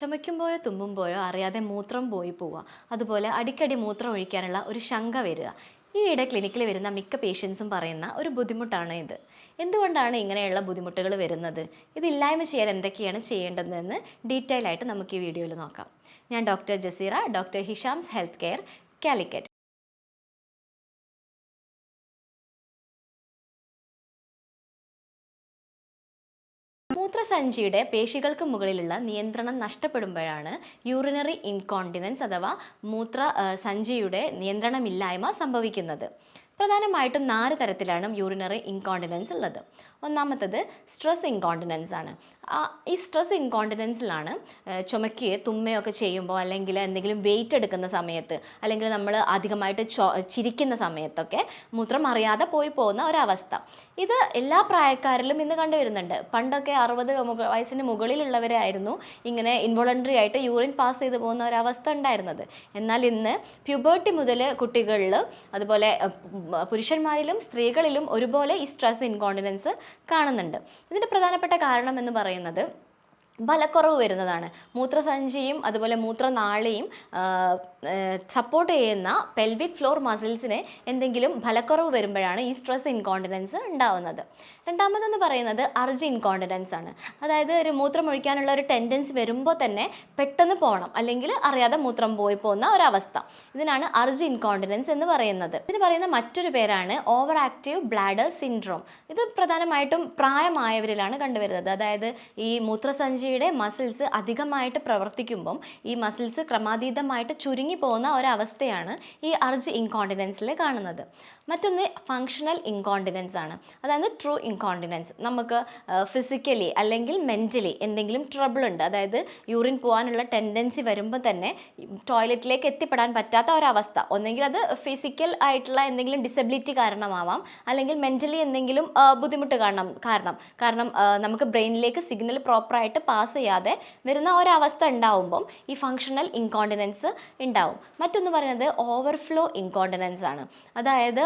ചുമയ്ക്കുമ്പോഴോ തുമ്മുമ്പോഴോ അറിയാതെ മൂത്രം പോയി പോവുക. അതുപോലെ അടിക്കടി മൂത്രം ഒഴിക്കാനുള്ള ഒരു ശങ്ക വരിക. ഈയിടെ ക്ലിനിക്കിൽ വരുന്ന മിക്ക പേഷ്യൻസും പറയുന്ന ഒരു ബുദ്ധിമുട്ടാണ് ഇത്. എന്തുകൊണ്ടാണ് ഇങ്ങനെയുള്ള ബുദ്ധിമുട്ടുകൾ വരുന്നത്? ഇതില്ലായ്മ ചെയ്യാൻ എന്തൊക്കെയാണ് ചെയ്യേണ്ടതെന്ന് ഡീറ്റെയിൽ ആയിട്ട് നമുക്ക് ഈ വീഡിയോയിൽ നോക്കാം. ഞാൻ doctor Jaseera doctor Hisham's health care Calicut. മൂത്രസഞ്ചിയുടെ പേശികൾക്ക് മുകളിലുള്ള നിയന്ത്രണം നഷ്ടപ്പെടുമ്പോഴാണ് യൂറിനറി ഇൻകോണ്ടിനൻസ് അഥവാ മൂത്ര സഞ്ചിയുടെ നിയന്ത്രണമില്ലായ്മ സംഭവിക്കുന്നത്. പ്രധാനമായിട്ടും നാല് തരത്തിലാണ് യൂറിനറി ഇൻകോണ്ടിനൻസ് ഉള്ളത്. ഒന്നാമത്തത് സ്ട്രെസ് ഇൻകോണ്ടിനൻസ് ആണ്. ഈ സ്ട്രെസ് ഇൻകോണ്ടിനൻസിലാണ് ചുമക്കുകയോ തുമ്മയോ ഒക്കെ ചെയ്യുമ്പോൾ അല്ലെങ്കിൽ എന്തെങ്കിലും വെയിറ്റ് എടുക്കുന്ന സമയത്ത് അല്ലെങ്കിൽ നമ്മൾ അധികമായിട്ട് ചിരിക്കുന്ന സമയത്തൊക്കെ മൂത്രം അറിയാതെ പോയി പോകുന്ന ഒരവസ്ഥ. ഇത് എല്ലാ പ്രായക്കാരിലും ഇന്ന് കണ്ടുവരുന്നുണ്ട്. പണ്ടൊക്കെ അറുപത് വയസ്സിന് മുകളിലുള്ളവരായിരുന്നു ഇങ്ങനെ ഇൻവോളണ്ടറി ആയിട്ട് യൂറിൻ പാസ് ചെയ്തു പോകുന്ന ഒരവസ്ഥ ഉണ്ടായിരുന്നത്. എന്നാൽ ഇന്ന് പ്യൂബേർട്ടി മുതൽ കുട്ടികളിൽ അതുപോലെ പുരുഷന്മാരിലും സ്ത്രീകളിലും ഒരുപോലെ ഈ സ്ട്രെസ് ഇൻകോണ്ടിനൻസ് കാണുന്നുണ്ട്. ഇതിന്റെ പ്രധാനപ്പെട്ട കാരണം എന്ന് പറയുന്നത് ബലക്കുറവ് വരുന്നതാണ്. മൂത്രസഞ്ചിയും അതുപോലെ മൂത്രനാളിയും സപ്പോർട്ട് ചെയ്യുന്ന പെൽവിക് ഫ്ലോർ മസിൽസിന് എന്തെങ്കിലും ഫലക്കുറവ് വരുമ്പോഴാണ് ഈ സ്ട്രെസ് ഇൻകോണ്ടിനൻസ് ഉണ്ടാവുന്നത്. രണ്ടാമതെന്ന് പറയുന്നത് അർജ് ഇൻകോണ്ടിനൻസ് ആണ്. അതായത് ഒരു മൂത്രം ഒഴിക്കാനുള്ള ഒരു ടെൻഡൻസി വരുമ്പോൾ തന്നെ പെട്ടെന്ന് പോകണം അല്ലെങ്കിൽ അറിയാതെ മൂത്രം പോയി പോകുന്ന ഒരവസ്ഥ. ഇതിനാണ് അർജ് ഇൻകോണ്ടിനൻസ് എന്ന് പറയുന്നത്. ഇതിന് പറയുന്ന മറ്റൊരു പേരാണ് ഓവർ ആക്റ്റീവ് ബ്ലാഡർ സിൻഡ്രോം ഇത് പ്രധാനമായിട്ടും പ്രായമായവരിലാണ് കണ്ടുവരുന്നത്. അതായത് ഈ മൂത്രസഞ്ചിയുടെ മസിൽസ് അധികമായിട്ട് പ്രവർത്തിക്കുമ്പം ഈ മസിൽസ് ക്രമാതീതമായിട്ട് ചുരുങ്ങി പോകുന്ന ഒരവസ്ഥയാണ് ഈ അർജ് ഇൻകോണ്ടിനൻസിൽ കാണുന്നത്. മറ്റൊന്ന് ഫങ്ഷണൽ ഇൻകോണ്ടിനൻസ് ആണ്. അതായത് ട്രൂ ഇൻകോണ്ടിനൻസ് നമുക്ക് ഫിസിക്കലി അല്ലെങ്കിൽ മെന്റലി എന്തെങ്കിലും ട്രബിൾ ഉണ്ട്. അതായത് യൂറിൻ പോകാനുള്ള ടെൻഡൻസി വരുമ്പോൾ തന്നെ ടോയ്ലറ്റിലേക്ക് എത്തിപ്പെടാൻ പറ്റാത്ത ഒരവസ്ഥ. ഒന്നെങ്കിൽ അത് ഫിസിക്കൽ ആയിട്ടുള്ള എന്തെങ്കിലും ഡിസബിലിറ്റി കാരണമാവാം. അല്ലെങ്കിൽ മെന്റലി എന്തെങ്കിലും ബുദ്ധിമുട്ട് കാരണം കാരണം. കാരണം നമുക്ക് ബ്രെയിനിലേക്ക് സിഗ്നൽ പ്രോപ്പറായിട്ട് പാസ് ചെയ്യാതെ വരുന്ന ഒരവസ്ഥ ഉണ്ടാവുമ്പം ഈ ഫങ്ഷണൽ ഇൻകോണ്ടിനൻസ് ഉണ്ടാവും മറ്റൊന്ന് പറയുന്നത് ഓവർഫ്ലോ ഇൻകോണ്ടിനൻസ് ആണ്. അതായത്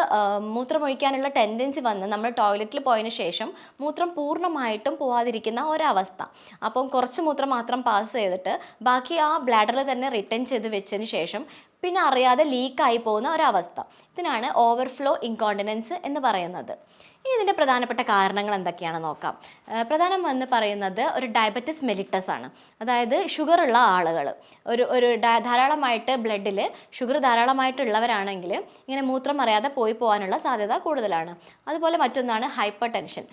മൂത്രമൊഴിക്കാനുള്ള ടെൻഡൻസി വന്ന് നമ്മൾ ടോയ്ലറ്റിൽ പോയതിന് ശേഷം മൂത്രം പൂർണമായിട്ടും പോവാതിരിക്കുന്ന ഒരവസ്ഥ. അപ്പം കുറച്ച് മൂത്രം മാത്രം പാസ് ചെയ്തിട്ട് ബാക്കി ആ ബ്ലാഡറിൽ തന്നെ റിട്ടേൺ ചെയ്ത് വെച്ചതിന് ശേഷം പിന്നെ അറിയാതെ ലീക്കായി പോകുന്ന ഒരവസ്ഥ. ഇതിനാണ് ഓവർഫ്ലോ ഇൻകോണ്ടിനൻസ് എന്ന് പറയുന്നത്. ഇനി ഇതിന്റെ പ്രധാനപ്പെട്ട കാരണങ്ങൾ എന്തൊക്കെയാണെന്ന് നോക്കാം. പ്രധാനം എന്ന് പറയുന്നത് ഒരു ഡയബറ്റിസ് മെലിറ്റസ് ആണ്. അതായത് ഷുഗർ ഉള്ള ആളുകൾ. ഒരു ഒരു ധാരാളമായിട്ട് ബ്ലഡിൽ ഷുഗർ ധാരാളമായിട്ടുള്ളവരാണെങ്കിൽ ഇങ്ങനെ മൂത്രം അറിയാതെ പോയി പോകാനുള്ള സാധ്യത കൂടുതലാണ്. അതുപോലെ മറ്റൊന്നാണ് ഹൈപ്പർ ടെൻഷൻ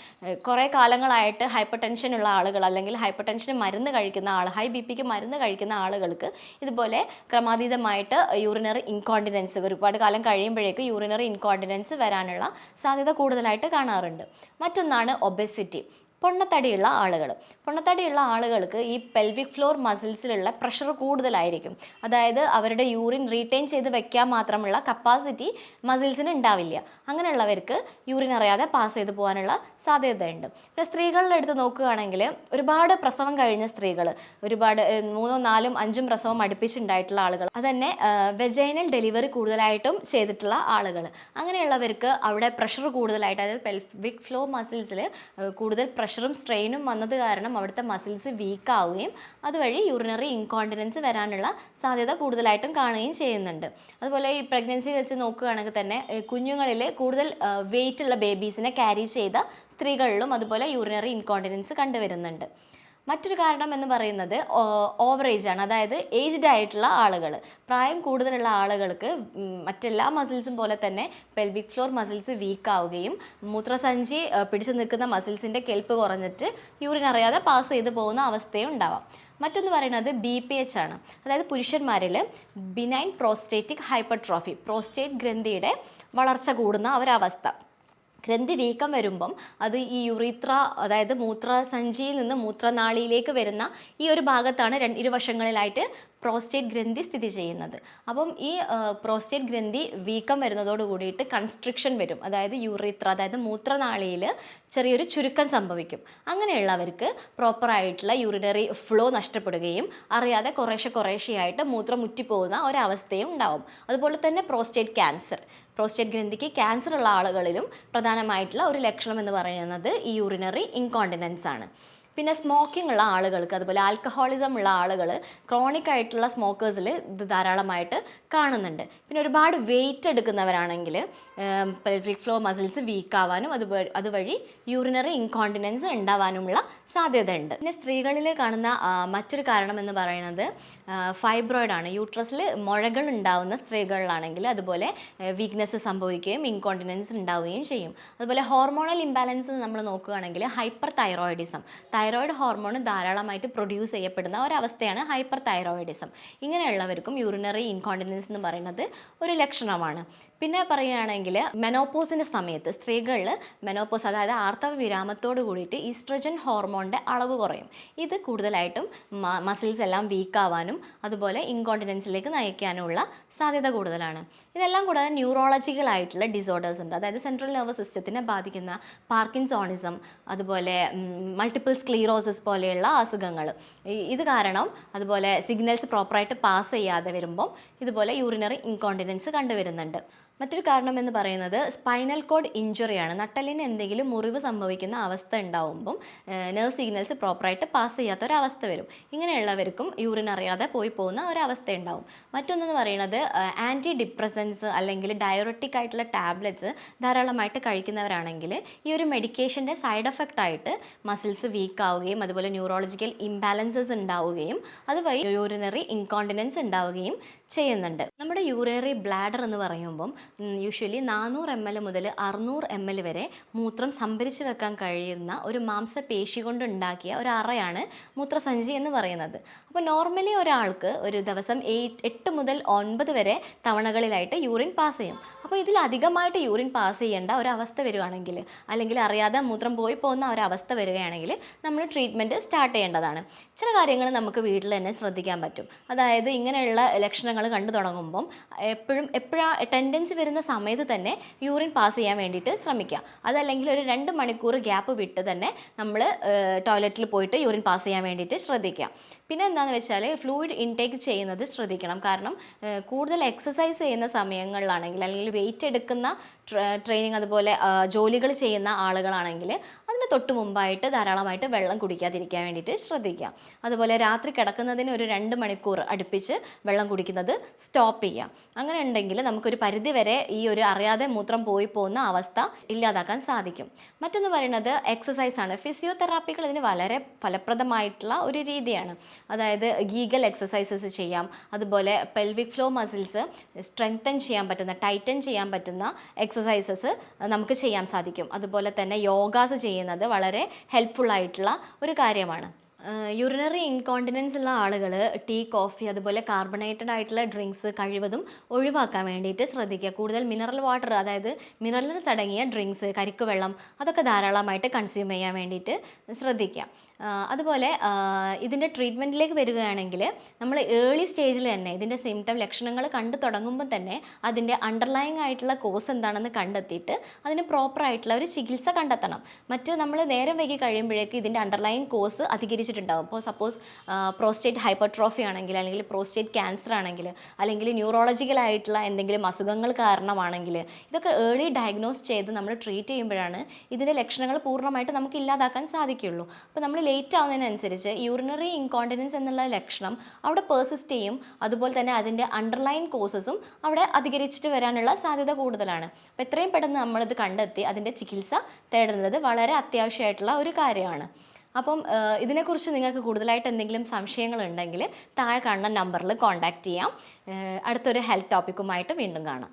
കുറേ കാലങ്ങളായിട്ട് ഹൈപ്പർ ടെൻഷൻ ഉള്ള ആളുകൾ അല്ലെങ്കിൽ ഹൈപ്പർ ടെൻഷന് മരുന്ന് കഴിക്കുന്ന ആൾ ഹൈ ബി പിക്ക് മരുന്ന് കഴിക്കുന്ന ആളുകൾക്ക് ഇതുപോലെ ക്രമാതീതമായിട്ട് യൂറിനറി ഇൻകോണ്ടിനൻസ് ഒരുപാട് കാലം കഴിയുമ്പോഴേക്ക് യൂറിനറി ഇൻകോണ്ടിനൻസ് വരാനുള്ള സാധ്യത കൂടുതലായിട്ട് കാണാറുണ്ട്. മറ്റൊന്നാണ് ഒബെസിറ്റി പൊണ്ണത്തടിയുള്ള ആളുകൾ പൊണ്ണത്തടിയുള്ള ആളുകൾക്ക് ഈ പെൽവിക് ഫ്ലോർ മസിൽസിലുള്ള പ്രഷർ കൂടുതലായിരിക്കും. അതായത് അവരുടെ യൂറിൻ റീറ്റെയിൻ ചെയ്ത് വെക്കാൻ മാത്രമുള്ള കപ്പാസിറ്റി മസിൽസിന് ഉണ്ടാവില്ല. അങ്ങനെയുള്ളവർക്ക് യൂറിൻ അറിയാതെ പാസ് ചെയ്തു പോകാനുള്ള സാധ്യതയുണ്ട്. പിന്നെ സ്ത്രീകളുടെ അടുത്ത് നോക്കുകയാണെങ്കിൽ ഒരുപാട് പ്രസവം കഴിഞ്ഞ സ്ത്രീകൾ ഒരുപാട് മൂന്നോ നാലും അഞ്ചും പ്രസവം അടുപ്പിച്ചുണ്ടായിട്ടുള്ള ആളുകൾ അതന്നെ വെജൈനൽ ഡെലിവറി കൂടുതലായിട്ടും ചെയ്തിട്ടുള്ള ആളുകൾ അങ്ങനെയുള്ളവർക്ക് അവിടെ പ്രഷർ കൂടുതലായിട്ട് അതായത് പെൽവിക് ഫ്ലോ മസിൽസിൽ കൂടുതൽ പ്രഷറും സ്ട്രെയിനും വന്നത് കാരണം അവിടുത്തെ മസിൽസ് വീക്ക് ആവുകയും അതുവഴി യൂറിനറി ഇൻകോണ്ടിനൻസ് വരാനുള്ള സാധ്യത കൂടുതലായിട്ടും കാണുകയും ചെയ്യുന്നുണ്ട്. അതുപോലെ ഈ പ്രഗ്നൻസി വെച്ച് നോക്കുകയാണെങ്കിൽ തന്നെ കുഞ്ഞുങ്ങളിൽ കൂടുതൽ വെയിറ്റ് ഉള്ള ബേബീസിനെ ക്യാരി ചെയ്ത സ്ത്രീകളിലും അതുപോലെ യൂറിനറി ഇൻകോണ്ടിനൻസ് കണ്ടുവരുന്നുണ്ട്. മറ്റൊരു കാരണം എന്ന് പറയുന്നത് ഓവറേജ് ആണ്. അതായത് ഏജ്ഡ് ആയിട്ടുള്ള ആളുകൾ. പ്രായം കൂടുതലുള്ള ആളുകൾക്ക് മറ്റെല്ലാ മസിൽസും പോലെ തന്നെ പെൽവിക് ഫ്ലോർ മസിൽസ് വീക്ക് ആവുകയും മൂത്രസഞ്ചി പിടിച്ചു നിൽക്കുന്ന മസിൽസിന്റെ കെൽപ്പ് കുറഞ്ഞിട്ട് യൂറിൻ അറിയാതെ പാസ് ചെയ്തു പോകുന്ന അവസ്ഥയും ഉണ്ടാവാം. മറ്റൊന്ന് പറയുന്നത് ബി പി എച്ച് ആണ്. അതായത് പുരുഷന്മാരിൽ ബിനൈൻ പ്രോസ്റ്റേറ്റിക് ഹൈപ്പർട്രോഫി പ്രോസ്റ്റേറ്റ് ഗ്രന്ഥിയുടെ വളർച്ച കൂടുന്ന ഒരവസ്ഥ ഗ്രന്ഥി വീക്കം വരുമ്പം അത് ഈ യുറീത്ര അതായത് മൂത്രസഞ്ചിയിൽ നിന്ന് മൂത്രനാളിയിലേക്ക് വരുന്ന ഈ ഒരു ഭാഗത്താണ് ഇരുവശങ്ങളിലായിട്ട് പ്രോസ്റ്റേറ്റ് ഗ്രന്ഥി സ്ഥിതി ചെയ്യുന്നത്. അപ്പം ഈ പ്രോസ്റ്റേറ്റ് ഗ്രന്ഥി വീക്കം വരുന്നതോട് കൂടിയിട്ട് കൺസ്ട്രിക്ഷൻ വരും. അതായത് യൂറിത്ര അതായത് മൂത്രനാളിയിൽ ചെറിയൊരു ചുരുക്കം സംഭവിക്കും. അങ്ങനെയുള്ളവർക്ക് പ്രോപ്പറായിട്ടുള്ള യൂറിനറി ഫ്ലോ നഷ്ടപ്പെടുകയും അറിയാതെ കുറേശ്ശെ കുറേശ്ശെയായിട്ട് മൂത്രം മുറ്റിപ്പോകുന്ന ഒരവസ്ഥയും ഉണ്ടാവും. അതുപോലെ തന്നെ പ്രോസ്റ്റേറ്റ് ക്യാൻസർ. പ്രോസ്റ്റേറ്റ് ഗ്രന്ഥിക്ക് ക്യാൻസർ ഉള്ള ആളുകളിലും പ്രധാനമായിട്ടുള്ള ഒരു ലക്ഷണം എന്ന് പറയുന്നത് ഈ യൂറിനറി ഇൻകോണ്ടിനൻസ് ആണ് പിന്നെ സ്മോക്കിംഗ് ഉള്ള ആളുകൾക്ക് അതുപോലെ ആൽക്കഹോളിസം ഉള്ള ആളുകൾ ക്രോണിക് ആയിട്ടുള്ള സ്മോക്കേഴ്സിൽ ഇത് ധാരാളമായിട്ട് കാണുന്നുണ്ട്. പിന്നെ ഒരുപാട് വെയിറ്റ് എടുക്കുന്നവരാണെങ്കിൽ പെൽവിക് ഫ്ലോ മസിൽസ് വീക്കാവാനും അതുവഴി അതുവഴി യൂറിനറി ഇൻകോണ്ടിനൻസ് ഉണ്ടാവാനുമുള്ള സാധ്യതയുണ്ട്. പിന്നെ സ്ത്രീകളിൽ കാണുന്ന മറ്റൊരു കാരണം എന്ന് പറയുന്നത് ഫൈബ്രോയിഡ് ആണ്. യൂട്രസിൽ മുഴകൾ ഉണ്ടാവുന്ന സ്ത്രീകളിലാണെങ്കിൽ അതുപോലെ വീക്ക്നെസ് സംഭവിക്കുകയും ഇൻകോണ്ടിനൻസ് ഉണ്ടാവുകയും ചെയ്യും. അതുപോലെ ഹോർമോണൽ ഇംബാലൻസ് നമ്മൾ നോക്കുകയാണെങ്കിൽ ഹൈപ്പർ തൈറോയിഡിസം തൈറോയിഡ് ഹോർമോൺ ധാരാളമായിട്ട് പ്രൊഡ്യൂസ് ചെയ്യപ്പെടുന്ന ഒരവസ്ഥയാണ് ഹൈപ്പർ തൈറോയിഡിസം ഇങ്ങനെയുള്ളവർക്കും യൂറിനറി ഇൻകോണ്ടിനൻസ് എന്ന് പറയുന്നത് ഒരു ലക്ഷണമാണ്. പിന്നെ പറയുകയാണെങ്കിൽ മെനോപ്പോസിന്റെ സമയത്ത് സ്ത്രീകളിൽ മെനോപ്പോസ് അതായത് ആർത്തവ വിരാമത്തോട് കൂടിയിട്ട് ഈസ്ട്രജൻ ഹോർമോണിന്റെ അളവ് കുറയും. ഇത് കൂടുതലായിട്ടും മസിൽസ് എല്ലാം വീക്കാവാനും അതുപോലെ ഇൻകോണ്ടിനൻസിലേക്ക് നയിക്കാനുമുള്ള സാധ്യത കൂടുതലാണ്. ഇതെല്ലാം കൂടാതെ ന്യൂറോളജിക്കൽ ആയിട്ടുള്ള ഡിസോർഡേഴ്സ് ഉണ്ട്. അതായത് സെൻട്രൽ നെർവസ് സിസ്റ്റത്തിനെ ബാധിക്കുന്ന പാർക്കിൻസോണിസം അതുപോലെ മൾട്ടിപ്പിൾ സ്ക്ലീറോസിസ് പോലെയുള്ള അസുഖങ്ങൾ ഇത് കാരണം അതുപോലെ സിഗ്നൽസ് പ്രോപ്പറായിട്ട് പാസ് ചെയ്യാതെ വരുമ്പം ഇതുപോലെ യൂറിനറി ഇൻകോണ്ടിനൻസ് കണ്ടുവരുന്നുണ്ട്. മറ്റൊരു കാരണം എന്ന് പറയുന്നത് സ്പൈനൽ കോഡ് ഇഞ്ചുറിയാണ് നട്ടലിന് എന്തെങ്കിലും മുറിവ് സംഭവിക്കുന്ന അവസ്ഥ ഉണ്ടാവുമ്പം നെർവ് സിഗ്നൽസ് പ്രോപ്പറായിട്ട് പാസ് ചെയ്യാത്ത ഒരവസ്ഥ വരും. ഇങ്ങനെയുള്ളവർക്കും യൂറിൻ അറിയാതെ പോയി പോകുന്ന ഒരവസ്ഥ ഉണ്ടാവും. മറ്റൊന്നെന്ന് പറയുന്നത് ആന്റി ഡിപ്രസൻസ് അല്ലെങ്കിൽ ഡയറോട്ടിക് ആയിട്ടുള്ള ടാബ്ലറ്റ്സ് ധാരാളമായിട്ട് കഴിക്കുന്നവരാണെങ്കിൽ ഈ ഒരു മെഡിക്കേഷന്റെ സൈഡ് എഫക്റ്റ് ആയിട്ട് മസിൽസ് വീക്ക് ആവുകയും അതുപോലെ ന്യൂറോളജിക്കൽ ഇംബാലൻസസ് ഉണ്ടാവുകയും അതുവഴി യൂറിനറി ഇൻകോണ്ടിനൻസ് ഉണ്ടാവുകയും ചെയ്യുന്നുണ്ട്. നമ്മുടെ യൂറിനറി ബ്ലാഡർ എന്ന് പറയുമ്പം യൂഷ്വലി നാനൂറ് എം എൽ മുതൽ അറുന്നൂറ് എം എൽ വരെ മൂത്രം സംഭരിച്ചു വെക്കാൻ കഴിയുന്ന ഒരു മാംസപേശി കൊണ്ട് ഉണ്ടാക്കിയ ഒരു അറയാണ് മൂത്രസഞ്ചി എന്ന് പറയുന്നത്. അപ്പോൾ നോർമലി ഒരാൾക്ക് ഒരു ദിവസം എട്ട് മുതൽ ഒൻപത് വരെ തവണകളിലായിട്ട് യൂറിൻ പാസ് ചെയ്യും. അപ്പോൾ ഇതിൽ അധികമായിട്ട് യൂറിൻ പാസ് ചെയ്യേണ്ട ഒരവസ്ഥ വരികയാണെങ്കിൽ അല്ലെങ്കിൽ അറിയാതെ മൂത്രം പോയി പോകുന്ന ഒരവസ്ഥ വരികയാണെങ്കിൽ നമ്മൾ ട്രീറ്റ്മെന്റ് സ്റ്റാർട്ട് ചെയ്യേണ്ടതാണ്. ചില കാര്യങ്ങൾ നമുക്ക് വീട്ടിൽ തന്നെ ശ്രദ്ധിക്കാൻ പറ്റും. അതായത് ഇങ്ങനെയുള്ള ലക്ഷണങ്ങൾ കണ്ടു തുടങ്ങുമ്പം എപ്പോഴും എപ്പോഴാ ടെൻഡൻസി വരുന്ന സമയത്ത് തന്നെ യൂറിൻ പാസ് ചെയ്യാൻ വേണ്ടിയിട്ട് ശ്രമിക്കുക. അതല്ലെങ്കിൽ ഒരു രണ്ട് മണിക്കൂർ ഗ്യാപ്പ് വിട്ട് തന്നെ നമ്മൾ ടോയ്ലറ്റിൽ പോയിട്ട് യൂറിൻ പാസ് ചെയ്യാൻ വേണ്ടിയിട്ട് ശ്രദ്ധിക്കുക. പിന്നെ എന്താണെന്ന് വെച്ചാൽ ഫ്ലൂയിഡ് ഇൻടേക്ക് ചെയ്യുന്നത് ശ്രദ്ധിക്കണം. കാരണം കൂടുതൽ എക്സസൈസ് ചെയ്യുന്ന സമയങ്ങളിലാണെങ്കിൽ അല്ലെങ്കിൽ വെയിറ്റ് എടുക്കുന്ന ട്രെയിനിങ് അതുപോലെ ജോലികൾ ചെയ്യുന്ന ആളുകളാണെങ്കിൽ അതിന് തൊട്ട് മുമ്പായിട്ട് ധാരാളമായിട്ട് വെള്ളം കുടിക്കാതിരിക്കാൻ വേണ്ടിയിട്ട് ശ്രദ്ധിക്കുക. അതുപോലെ രാത്രി കിടക്കുന്നതിന് ഒരു രണ്ട് മണിക്കൂർ അടുപ്പിച്ച് വെള്ളം കുടിക്കുന്നത് സ്റ്റോപ്പ് ചെയ്യുക. അങ്ങനെ ഉണ്ടെങ്കിൽ നമുക്കൊരു പരിധി വരെ ഈ ഒരു അറിയാതെ മൂത്രം പോയി പോകുന്ന അവസ്ഥ ഇല്ലാതാക്കാൻ സാധിക്കും. മറ്റൊന്ന് പറയുന്നത് എക്സസൈസ് ആണ്. ഫിസിയോതെറാപ്പികൾ ഇതിന് വളരെ ഫലപ്രദമായിട്ടുള്ള ഒരു രീതിയാണ്. അതായത് ഗീഗൽ എക്സസൈസസ് ചെയ്യാം. അതുപോലെ പെൽവിക് ഫ്ലോ മസിൽസ് സ്ട്രെങ്തൻ ചെയ്യാൻ പറ്റുന്ന ടൈറ്റൻ ചെയ്യാൻ പറ്റുന്ന എക്സസൈസസ് നമുക്ക് ചെയ്യാൻ സാധിക്കും. അതുപോലെ തന്നെ യോഗാസ് ചെയ്യുന്നത് വളരെ ഹെൽപ്ഫുൾ ആയിട്ടുള്ള ഒരു കാര്യമാണ്. യൂറിനറി ഇൻകോണ്ടിനൻസ് ഉള്ള ആളുകൾ ടീ കോഫി അതുപോലെ കാർബണേറ്റഡ് ആയിട്ടുള്ള ഡ്രിങ്ക്സ് കഴിവതും ഒഴിവാക്കാൻ വേണ്ടിയിട്ട് ശ്രദ്ധിക്കുക. കൂടുതൽ മിനറൽ വാട്ടർ അതായത് മിനറൽസ് അടങ്ങിയ ഡ്രിങ്ക്സ് കരിക്കുവെള്ളം അതൊക്കെ ധാരാളമായിട്ട് കൺസ്യൂം ചെയ്യാൻ വേണ്ടിയിട്ട് ശ്രദ്ധിക്കുക. അതുപോലെ ഇതിന്റെ ട്രീറ്റ്മെന്റിലേക്ക് വരികയാണെങ്കിൽ നമ്മൾ ഏർലി സ്റ്റേജിൽ തന്നെ ഇതിന്റെ സിംറ്റം ലക്ഷണങ്ങൾ കണ്ടു തുടങ്ങുമ്പോൾ തന്നെ അതിന്റെ അണ്ടർലൈങ് ആയിട്ടുള്ള കോസ് എന്താണെന്ന് കണ്ടെത്തിയിട്ട് അതിന് പ്രോപ്പർ ആയിട്ടുള്ള ഒരു ചികിത്സ കണ്ടെത്തണം. മറ്റ് നമ്മൾ നേരം വൈകി കഴിയുമ്പോഴേക്ക് ഇതിന്റെ അണ്ടർലൈൻ കോസ് അധികരിച്ചിട്ടുണ്ടാകും ഇപ്പോൾ സപ്പോസ് പ്രോസ്റ്റേറ്റ് ഹൈപ്പർട്രോഫി ആണെങ്കിൽ അല്ലെങ്കിൽ പ്രോസ്റ്റേറ്റ് ക്യാൻസർ ആണെങ്കിൽ അല്ലെങ്കിൽ ന്യൂറോളജിക്കൽ ആയിട്ടുള്ള എന്തെങ്കിലും അസുഖങ്ങൾ കാരണമാണെങ്കിൽ ഇതൊക്കെ ഏർലി ഡയഗ്നോസ് ചെയ്ത് നമ്മൾ ട്രീറ്റ് ചെയ്യുമ്പോഴാണ് ഇതിന്റെ ലക്ഷണങ്ങൾ പൂർണമായിട്ട് നമുക്ക് ഇല്ലാതാക്കാൻ സാധിക്കുകയുള്ളൂ. അപ്പോൾ നമ്മൾ ലേറ്റ് ആവുന്നതിനനുസരിച്ച് യൂറിനറി ഇൻകോണ്ടിനൻസ് എന്നുള്ള ലക്ഷണം അവിടെ പേഴ്സിസ്റ്റ് ചെയ്യും. അതുപോലെ തന്നെ അതിന്റെ അണ്ടർലൈൻ കോസസും അവിടെ അധികരിച്ചിട്ട് വരാനുള്ള സാധ്യത കൂടുതലാണ്. അപ്പോൾ എത്രയും പെട്ടെന്ന് നമ്മളിത് കണ്ടെത്തി അതിന്റെ ചികിത്സ തേടുന്നത് വളരെ അത്യാവശ്യമായിട്ടുള്ള ഒരു കാര്യമാണ്. അപ്പം ഇതിനെക്കുറിച്ച് നിങ്ങൾക്ക് കൂടുതലായിട്ട് എന്തെങ്കിലും സംശയങ്ങളുണ്ടെങ്കിൽ താഴെ കാണുന്ന നമ്പറിൽ കോൺടാക്റ്റ് ചെയ്യാം. അടുത്തൊരു ഹെൽത്ത് ടോപ്പിക്കുമായിട്ട് വീണ്ടും കാണാം.